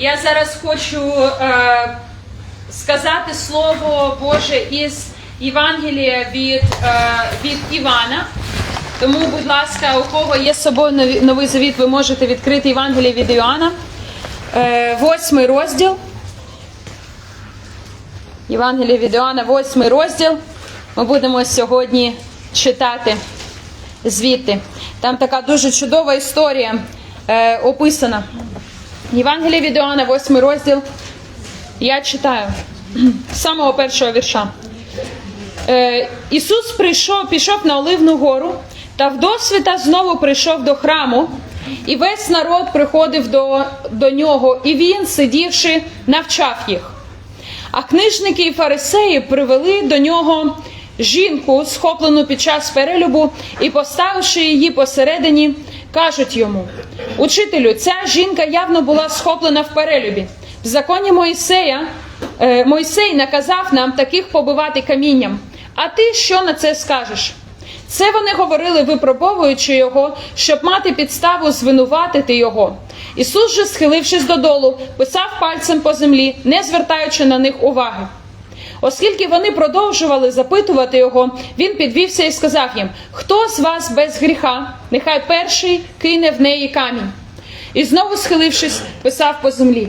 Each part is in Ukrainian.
Я зараз хочу е, сказати слово Боже із Євангелія від, е, від Івана. Тому, будь ласка, у кого є з собою нові- новий завіт, ви можете відкрити Євангеліє від Іоанна, е, восьмий розділ. Євангеліє від Іоанна, восьмий розділ. Ми будемо сьогодні читати звідти. Там така дуже чудова історія е, описана. Євангеліє від Іоанна, восьмий розділ. Я читаю з самого першого вірша. Е, Ісус прийшов, пішов на Оливну гору, та вдосвіта знову прийшов до храму, і весь народ приходив до, до нього, і він, сидівши, навчав їх. А книжники і фарисеї привели до нього жінку, схоплену під час перелюбу, і, поставивши її посередині, кажуть йому: Учителю, ця жінка явно була схоплена в перелюбі. В законі Моїсея е, Мойсей наказав нам таких побивати камінням. А ти що на це скажеш? Це вони говорили, випробовуючи його, щоб мати підставу звинуватити його. Ісус же, схилившись додолу, писав пальцем по землі, не звертаючи на них уваги. Оскільки вони продовжували запитувати його, він підвівся і сказав їм: Хто з вас без гріха, нехай перший кине в неї камінь. І знову, схилившись, писав по землі.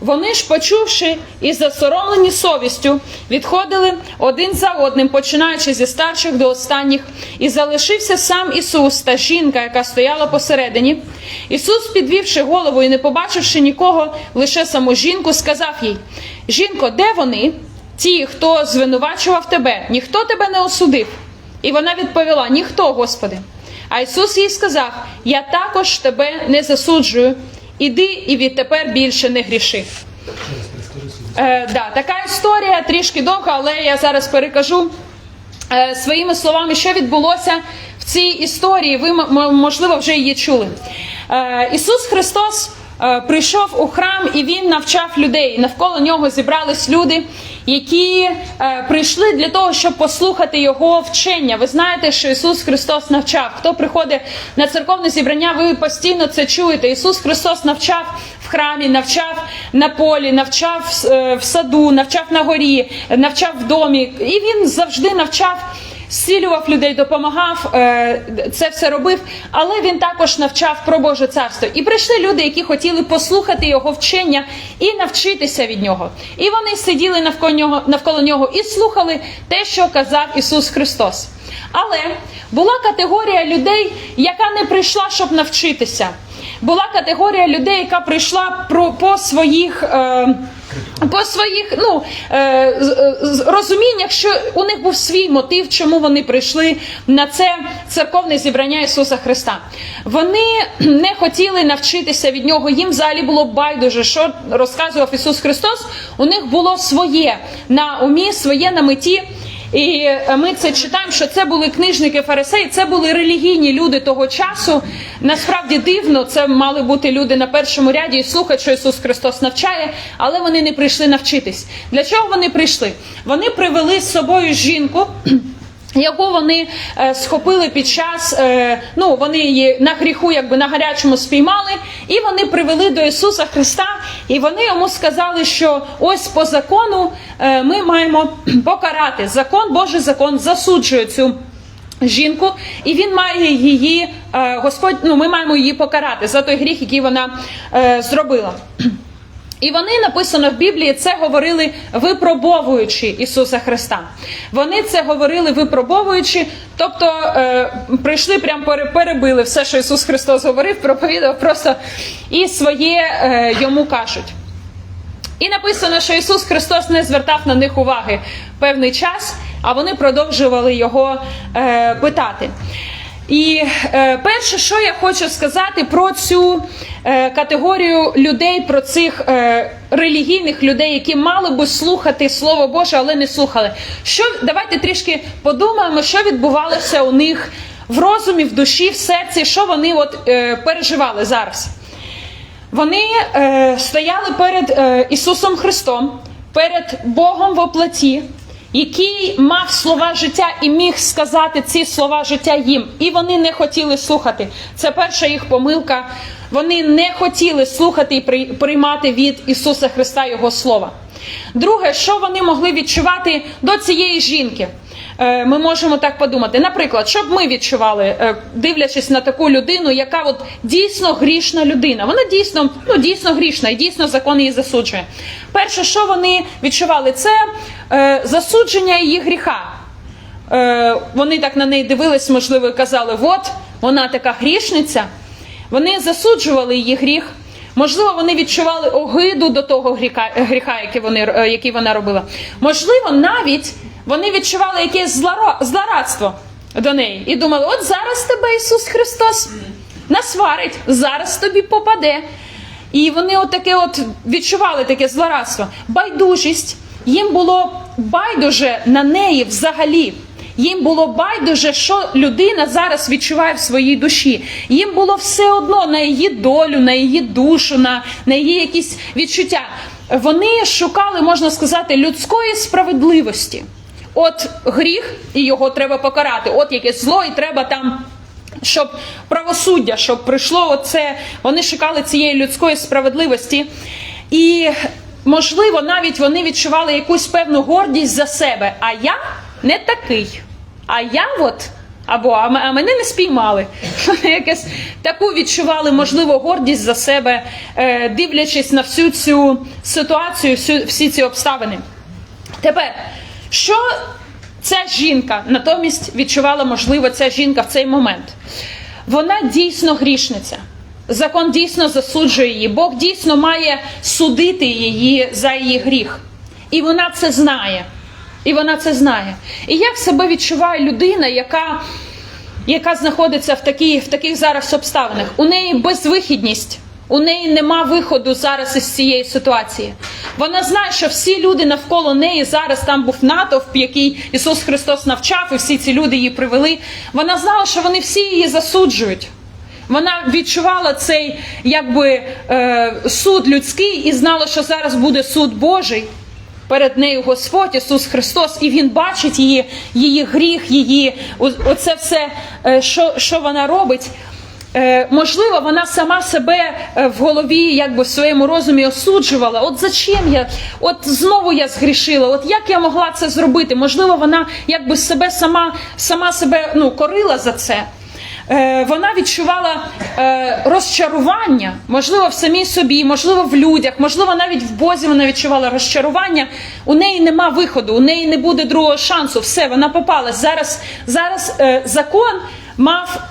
Вони ж, почувши і засоромлені совістю, відходили один за одним, починаючи зі старших до останніх, і залишився сам Ісус та жінка, яка стояла посередині. Ісус, підвівши голову і не побачивши нікого, лише саму жінку, сказав їй: Жінко, де вони? Ті, хто звинувачував тебе, ніхто тебе не осудив. І вона відповіла: Ніхто, Господи. А Ісус їй сказав: Я також тебе не засуджую. Іди і відтепер більше не гріши. Е, да, така історія трішки довга, але я зараз перекажу е, своїми словами, що відбулося в цій історії. Ви можливо вже її чули. Е, Ісус Христос е, прийшов у храм і він навчав людей. Навколо нього зібрались люди, які е, прийшли для того, щоб послухати його вчення. Ви знаєте, що Ісус Христос навчав. Хто приходить на церковне зібрання, ви постійно це чуєте. Ісус Христос навчав в храмі, навчав на полі, навчав е, в саду, навчав на горі, навчав в домі. І він завжди навчав. Зцілював людей, допомагав, е, це все робив, але він також навчав про Боже царство. І прийшли люди, які хотіли послухати його вчення і навчитися від нього. І вони сиділи навколо нього, навколо нього і слухали те, що казав Ісус Христос. Але була категорія людей, яка не прийшла, щоб навчитися. Була категорія людей, яка прийшла про, по своїх. Е, по своїх ну, е, з- розуміннях, що у них був свій мотив, чому вони прийшли на це церковне зібрання Ісуса Христа. Вони не хотіли навчитися від нього. Їм взагалі було байдуже, що розказував Ісус Христос. У них було своє на умі, своє на меті. І е, ми це читаємо, що це були книжники фарисеї, це були релігійні люди того часу. Насправді дивно, це мали бути люди на першому ряді і слухати, що Ісус Христос навчає, але вони не прийшли навчитись. Для чого вони прийшли? Вони привели з собою жінку. Яку вони е, схопили під час, е, ну вони її на гріху, якби на гарячому спіймали, і вони привели до Ісуса Христа, і вони йому сказали, що ось по закону е, ми маємо покарати. Закон, Божий закон засуджує цю жінку, і він має її, е, Господь, ну ми маємо її покарати за той гріх, який вона е, зробила. І вони написано в Біблії це говорили випробовуючи Ісуса Христа. Вони це говорили випробовуючи, тобто е, прийшли прям перебили все, що Ісус Христос говорив, проповідав просто і своє е, йому кажуть. І написано, що Ісус Христос не звертав на них уваги певний час, а вони продовжували його е, питати. І е, перше, що я хочу сказати про цю категорію людей, про цих е, релігійних людей, які мали би слухати Слово Боже, але не слухали. Що давайте трішки подумаємо, що відбувалося у них в розумі, в душі, в серці, що вони от е, переживали зараз. Вони е, стояли перед е, Ісусом Христом, перед Богом в оплаті, який мав слова життя і міг сказати ці слова життя їм. І вони не хотіли слухати. Це перша їх помилка. Вони не хотіли слухати і при- приймати від Ісуса Христа Його Слова. Друге, що вони могли відчувати до цієї жінки? Е, Ми можемо так подумати. Наприклад, що б ми відчували, е, дивлячись на таку людину, яка от дійсно грішна людина. Вона дійсно, ну, дійсно грішна і дійсно закон її засуджує. Перше, що вони відчували, це е, засудження її гріха. Вони так на неї дивились, можливо, і казали, от вона така грішниця. Вони засуджували її гріх. Можливо, вони відчували огиду до того гріха, гріха який, вони, е, який вона робила. Можливо, навіть вони відчували якесь злорадство до неї і думали, от зараз тебе Ісус Христос насварить, зараз тобі попаде. І вони отаке от відчували таке злорадство. Байдужість. Їм було байдуже на неї взагалі. Їм було байдуже, що людина зараз відчуває в своїй душі. Їм було все одно на її долю, на її душу, на, на її якісь відчуття. Вони шукали, можна сказати, людської справедливості. От гріх, і його треба покарати. От якесь зло, і треба там щоб правосуддя, щоб прийшло оце, вони шукали цієї людської справедливості. І, можливо, навіть вони відчували якусь певну гордість за себе. А я не такий. А я от. Або а мене не спіймали. Вони якесь таку відчували, можливо, гордість за себе, е, дивлячись на всю цю ситуацію, всю, всі ці обставини. Тепер, що ця жінка натомість відчувала, можливо, ця жінка в цей момент? Вона дійсно грішниця. Закон дійсно засуджує її. Бог дійсно має судити її за її гріх. І вона це знає. І вона це знає. І як себе відчуває людина, яка, яка знаходиться в, такій, в таких зараз обставинах? У неї безвихідність. У неї нема виходу зараз із цієї ситуації. Вона знає, що всі люди навколо неї зараз там був натовп, який Ісус Христос навчав, і всі ці люди її привели. Вона знала, що вони всі її засуджують. Вона відчувала цей якби е, суд людський і знала, що зараз буде суд Божий. Перед нею Господь Ісус Христос, і Він бачить її, її гріх, її оце все, е, що, що вона робить. Е, можливо, вона сама себе е, в голові, якби в своєму розумі осуджувала. От зачем я? От знову я згрішила. От як я могла це зробити? Можливо, вона якби себе сама, сама себе ну, корила за це. Е, вона відчувала е, розчарування, можливо, в самій собі, можливо, в людях, можливо, навіть в Бозі вона відчувала розчарування. У неї нема виходу, у неї не буде другого шансу. Все, вона попалась. Зараз, зараз е, закон мав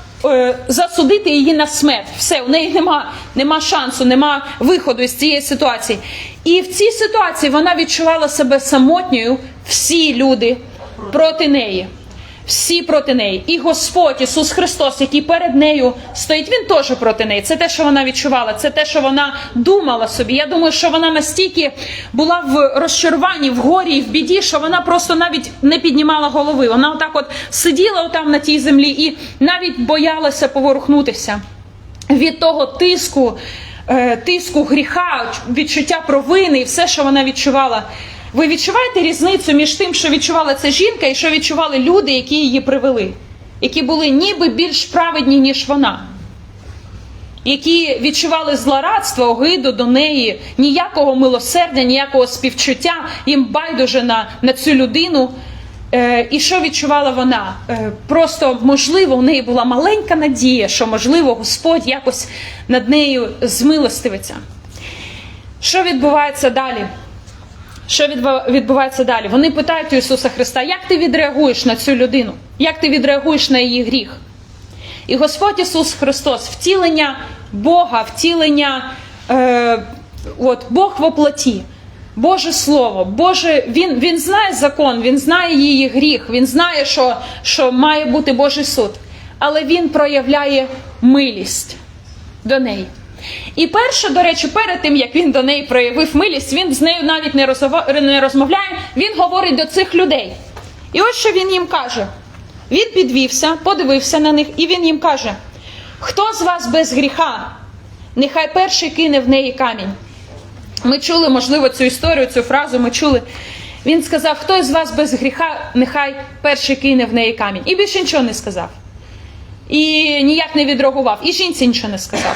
засудити її на смерть. Все, у неї нема, нема шансу, нема виходу із цієї ситуації. І в цій ситуації вона відчувала себе самотньою, всі люди проти неї. Всі проти неї. І Господь Ісус Христос, який перед нею стоїть, Він теж проти неї. Це те, що вона відчувала, це те, що вона думала собі. Я думаю, що вона настільки була в розчаруванні, в горі і в біді, що вона просто навіть не піднімала голови. Вона отак от сиділа отам на тій землі і навіть боялася поворухнутися від того тиску, е, тиску гріха, відчуття провини і все, що вона відчувала. Ви відчуваєте різницю між тим, що відчувала ця жінка, і що відчували люди, які її привели, які були ніби більш праведні, ніж вона, які відчували злорадство, огиду до неї, ніякого милосердя, ніякого співчуття, їм байдуже на, на цю людину. Е, і що відчувала вона? Е, просто, можливо, у неї була маленька надія, що, можливо, Господь якось над нею змилостивиться. Що відбувається далі? Що відбувається далі? Вони питають Ісуса Христа, як ти відреагуєш на цю людину? Як ти відреагуєш на її гріх? І Господь Ісус Христос, втілення Бога, втілення е, от, Бог в оплоті, Боже Слово, Боже, Він, він знає закон, Він знає її гріх, Він знає, що, що має бути Божий суд. Але Він проявляє милість до неї. І перше, до речі, перед тим як він до неї проявив милість, він з нею навіть не, розмовляє, він говорить до цих людей. І ось що він їм каже: він підвівся, подивився на них, і він їм каже: Хто з вас без гріха? Нехай перший кине в неї камінь. Ми чули, можливо, цю історію, цю фразу ми чули. Він сказав: Хто з вас без гріха, нехай перший кине в неї камінь. І більше нічого не сказав. І ніяк не відреагував. І жінці нічого не сказав.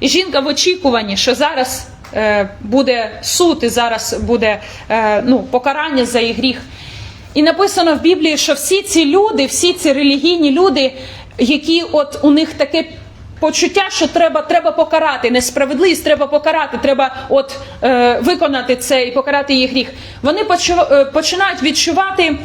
І жінка в очікуванні, що зараз е, буде суд, і зараз буде е, ну, покарання за її гріх. І написано в Біблії, що всі ці люди, всі ці релігійні люди, які от у них таке почуття, що треба, треба покарати, несправедливість треба покарати, треба от е, виконати це і покарати її гріх. Вони почу- е, починають відчувати.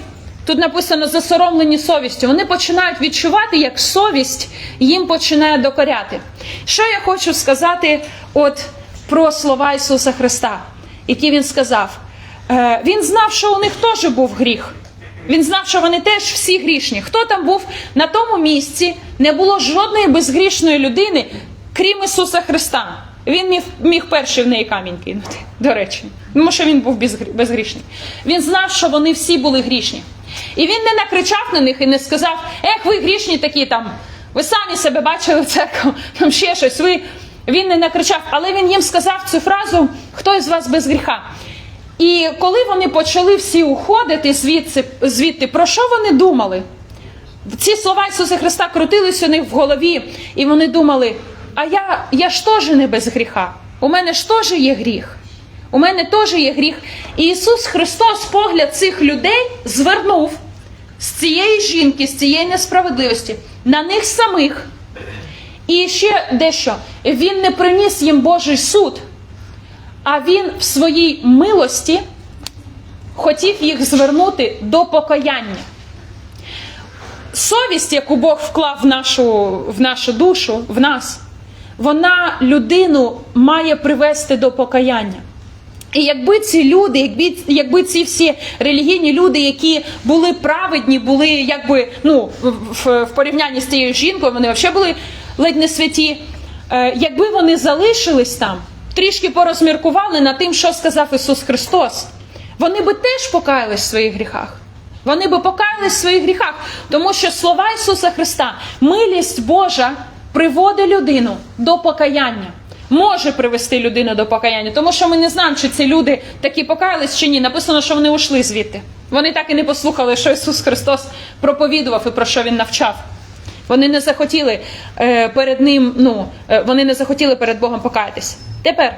Тут написано засоромлені совістю. Вони починають відчувати, як совість їм починає докоряти. Що я хочу сказати от про слова Ісуса Христа, які Він сказав? Е, Він знав, що у них теж був гріх. Він знав, що вони теж всі грішні. Хто там був на тому місці, не було жодної безгрішної людини, крім Ісуса Христа. Він міг, міг перший в неї камінь кинути, до речі, тому що він був безгрі- безгрішний. Він знав, що вони всі були грішні. І він не накричав на них і не сказав: Ех, ви грішні такі там, ви самі себе бачили в церкву, там ще щось. Ви... Він не накричав, але він їм сказав цю фразу: хто із вас без гріха? І коли вони почали всі уходити звідси, звідти, про що вони думали? Ці слова Ісуса Христа крутились у них в голові, і вони думали: а я, я ж теж не без гріха. У мене ж теж є гріх. У мене теж є гріх. І Ісус Христос погляд цих людей звернув з цієї жінки, з цієї несправедливості на них самих. І ще дещо, Він не приніс їм Божий суд, а Він в своїй милості хотів їх звернути до покаяння. Совість, яку Бог вклав в нашу, в нашу душу, в нас, вона людину має привести до покаяння. І якби ці люди, якби, якби ці всі релігійні люди, які були праведні, були якби ну в, в, порівнянні з цією жінкою, вони взагалі були ледь не святі. Е, якби вони залишились там, трішки порозміркували над тим, що сказав Ісус Христос, вони би теж покаялись в своїх гріхах. Вони би покаялись в своїх гріхах, тому що слова Ісуса Христа, милість Божа приводить людину до покаяння. Може привести людину до покаяння, тому що ми не знаємо, чи ці люди такі покаялись чи ні. Написано, що вони ушли звідти. Вони так і не послухали, що Ісус Христос проповідував і про що Він навчав. Вони не захотіли е, перед ним, ну е, вони не захотіли перед Богом покаятися. Тепер.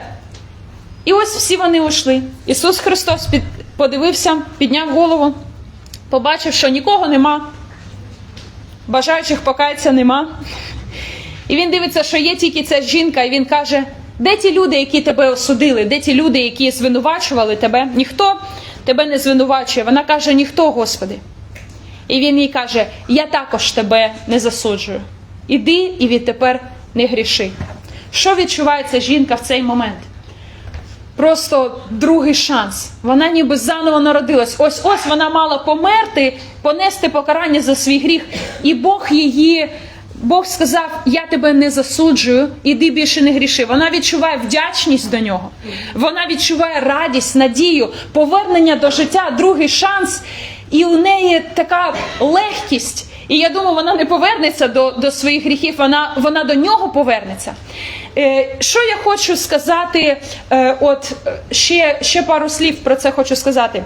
І ось всі вони ушли. Ісус Христос під, подивився, підняв голову, побачив, що нікого нема, бажаючих покаятися нема. І він дивиться, що є тільки ця жінка, і він каже: де ті люди, які тебе осудили, де ті люди, які звинувачували тебе? Ніхто тебе не звинувачує. Вона каже: ніхто, Господи. І він їй каже: Я також тебе не засуджую. Іди і відтепер не гріши. Що відчуває ця жінка в цей момент? Просто другий шанс. Вона ніби заново народилась. Ось ось вона мала померти, понести покарання за свій гріх. І Бог її, Бог сказав: Я тебе не засуджую, іди більше не гріши. Вона відчуває вдячність до нього. Вона відчуває радість, надію, повернення до життя, другий шанс. І у неї така легкість. І я думаю, вона не повернеться до, до своїх гріхів, вона, вона до нього повернеться. Е, що я хочу сказати? Е, от ще, ще пару слів про це хочу сказати.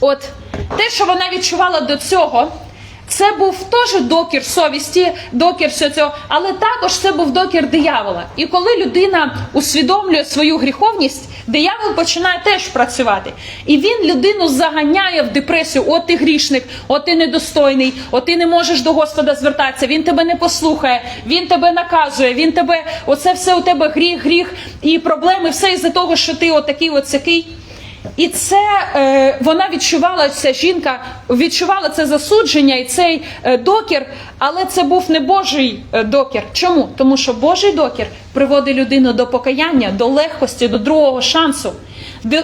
От те, що вона відчувала до цього, це був теж докір совісті, докір всього цього, але також це був докір диявола. І коли людина усвідомлює свою гріховність, диявол починає теж працювати. І він людину заганяє в депресію. От ти грішник, от ти недостойний, от ти не можеш до Господа звертатися, він тебе не послухає, він тебе наказує, він тебе, оце все у тебе гріх, гріх і проблеми, все із-за того, що ти отакий, от сякий. І це е, вона відчувала, ця жінка відчувала це засудження і цей е, докір, але це був не Божий е, докір. Чому? Тому що Божий докір приводить людину до покаяння, до легкості, до другого шансу.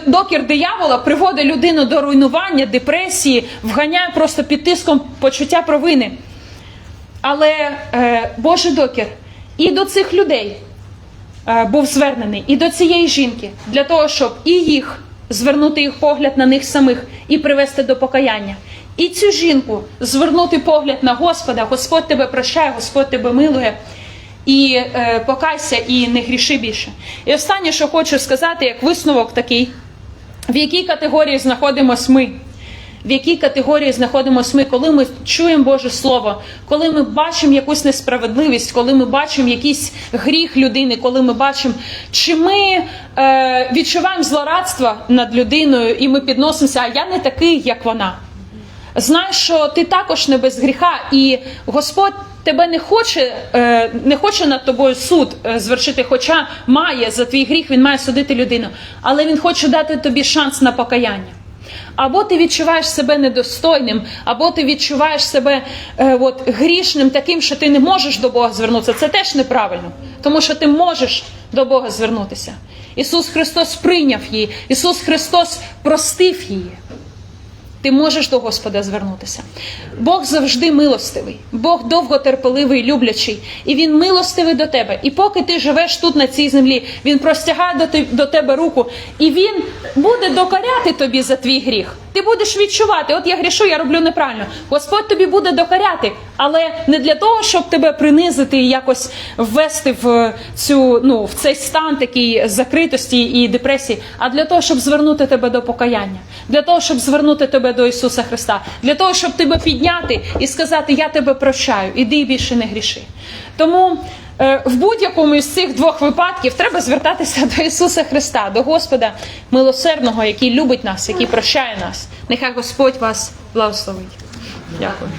Докір диявола приводить людину до руйнування, депресії, вганяє просто під тиском почуття провини. Але е, Божий докір і до цих людей е, був звернений, і до цієї жінки, для того, щоб і їх звернути їх погляд на них самих і привести до покаяння. І цю жінку звернути погляд на Господа, Господь тебе прощає, Господь тебе милує. І е, покайся, і не гріши більше. І останнє, що хочу сказати, як висновок такий, в якій категорії знаходимось ми. В якій категорії знаходимося ми, коли ми чуємо Боже Слово, коли ми бачимо якусь несправедливість, коли ми бачимо якийсь гріх людини, коли ми бачимо, чи ми е, відчуваємо злорадство над людиною і ми підносимося, а я не такий, як вона. Знай, що ти також не без гріха, і Господь тебе не хоче, е, не хоче над тобою суд е, звершити, хоча має за твій гріх, він має судити людину, але він хоче дати тобі шанс на покаяння. Або ти відчуваєш себе недостойним, або ти відчуваєш себе е, от, грішним, таким, що ти не можеш до Бога звернутися. Це теж неправильно, тому що ти можеш до Бога звернутися. Ісус Христос прийняв її, Ісус Христос простив її. Ти можеш до Господа звернутися. Бог завжди милостивий, Бог довготерпеливий, люблячий, і Він милостивий до тебе. І поки ти живеш тут на цій землі, Він простягає до тебе руку, і Він буде докоряти тобі за твій гріх. Ти будеш відчувати, от я грішу, я роблю неправильно. Господь тобі буде докоряти, але не для того, щоб тебе принизити і якось ввести в цю ну в цей стан такий закритості і депресії, а для того, щоб звернути тебе до покаяння, для того, щоб звернути тебе до Ісуса Христа, для того, щоб тебе підняти і сказати: Я тебе прощаю, іди і більше не гріши. Тому. е, В будь-якому із цих двох випадків треба звертатися до Ісуса Христа, до Господа милосердного, який любить нас, який прощає нас. Нехай Господь вас благословить. Дякую.